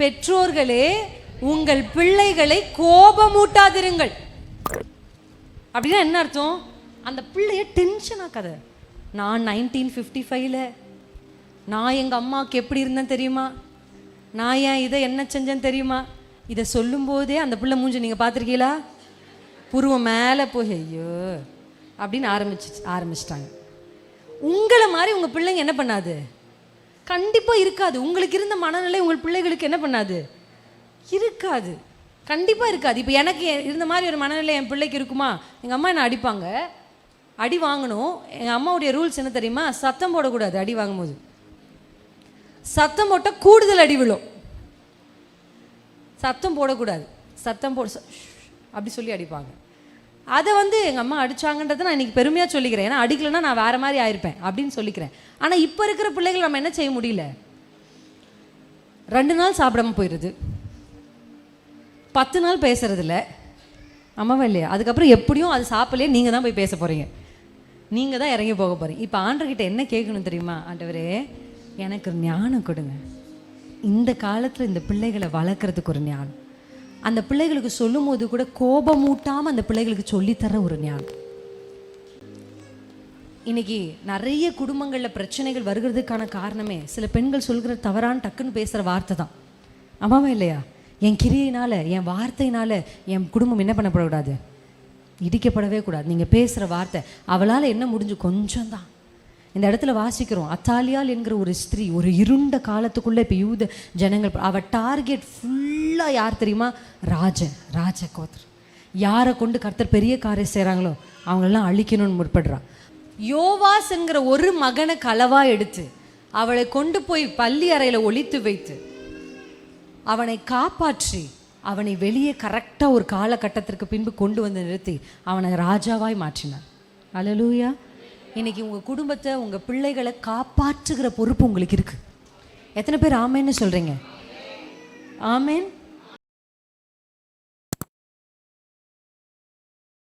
பெற்றோர்களே உங்கள் பிள்ளைகளை கோபமூட்டாதிருங்கள். அப்படின்னா என்ன அர்த்தம்? அந்த பிள்ளைய டென்ஷன் ஆக்காத. நான் நைன்டீன் ஃபிஃப்டி ஃபைவ்ல நான் எங்கள் அம்மாவுக்கு எப்படி இருந்தேன் தெரியுமா? நான் ஏன் இதை என்ன செஞ்சேன்னு தெரியுமா? இதை சொல்லும்போதே அந்த பிள்ளை மூஞ்சி நீங்கள் பார்த்துருக்கீங்களா? புருவம் மேலே போய் ஐயோ அப்படின்னு ஆரம்பிச்சு ஆரம்பிச்சிட்டாங்க. உங்களை மாதிரி உங்கள் பிள்ளைங்க என்ன பண்ணாது? கண்டிப்பாக இருக்காது. உங்களுக்கு இருந்த மனநிலை உங்கள் பிள்ளைகளுக்கு என்ன பண்ணாது? இருக்காது. கண்டிப்பாக இருக்காது. இப்போ எனக்கு இருந்த மாதிரி ஒரு மனநிலை என் பிள்ளைக்கு இருக்குமா? எங்கள் அம்மா என்னை அடிப்பாங்க? அடி வாங்கணும். எங்கள் அம்மாவுடைய ரூல்ஸ் என்ன தெரியுமா? சத்தம் போடக்கூடாது அடி வாங்கும்போது. சத்தம் போட்டால் கூடுதல் அடி விழும். சத்தம் போடக்கூடாது. சத்தம் போட அப்படி சொல்லி அடிப்பாங்க. அதை வந்து எங்கள் அம்மா அடித்தாங்கன்றதை நான் இன்றைக்கி பெருமையாக சொல்லிக்கிறேன். ஏன்னா அடிக்கலைன்னா நான் வேற மாதிரி ஆயிருப்பேன் அப்படின்னு சொல்லிக்கிறேன். ஆனால் இப்போ இருக்கிற பிள்ளைகள் நம்ம என்ன செய்ய முடியல? ரெண்டு நாள் சாப்பிடாம போயிடுது பத்து நாள் பேசுறதில்ல. ஆமாவா இல்லையா? அதுக்கப்புறம் எப்படியும் அது சாப்பிடலையே நீங்கள் தான் போய் பேச போகிறீங்க நீங்கள் தான் இறங்கி போக போகிறீங்க இப்போ ஆண்டர்கிட்ட என்ன கேட்கணும் தெரியுமா? ஆண்டவரே எனக்கு ஒரு ஞானம் கொடுங்க. இந்த காலத்தில் இந்த பிள்ளைகளை வளர்க்குறதுக்கு ஒரு ஞானம். அந்த பிள்ளைகளுக்கு சொல்லும் போது கூட கோபமூட்டாமல் அந்த பிள்ளைகளுக்கு சொல்லித்தர ஒரு ஞானம். இன்னைக்கு நிறைய குடும்பங்களில் பிரச்சனைகள் வருகிறதுக்கான காரணமே சில பெண்கள் சொல்கிற தவறான டக்குன்னு பேசுகிற வார்த்தை தான். ஆமாவா இல்லையா? என் கிரியினால என் வார்த்தையினால என் குடும்பம் என்ன பண்ணப்படக்கூடாது? இடிக்கப்படவே கூடாது. நீங்கள் பேசுகிற வார்த்தை அவளால் என்ன முடிஞ்சு? கொஞ்சம் தான் இந்த இடத்துல வாசிக்கிறோம் அத்தாலியால் என்கிற ஒரு ஸ்திரீ ஒரு இருண்ட காலத்துக்குள்ளே இப்போ யூத ஜனங்கள் அவள் டார்கெட் ஃபுல்லாக யார் தெரியுமா? ராஜன் ராஜ கோத்திரம். யாரை கொண்டு கர்த்தர் பெரிய காரியம் செய்கிறாங்களோ அவங்களெல்லாம் அழிக்கணும்னு முற்படுறான். யோவாஸ்ங்கிற ஒரு மகனை களவா எடுத்து அவளை கொண்டு போய் பள்ளி அறையில் ஒழித்து வைத்து அவனை காப்பாற்றி அவனை வெளியே கரெக்டாக ஒரு காலகட்டத்திற்கு பின்பு கொண்டு வந்து நிறுத்தி அவனை ராஜாவாய் மாற்றினார். அலலூயா இன்னைக்கு உங்கள் குடும்பத்தை உங்கள் பிள்ளைகளை காப்பாற்றுகிற பொறுப்பு உங்களுக்கு இருக்குது எத்தனை பேர் ஆமேன்னு சொல்கிறீங்க ஆமேன்.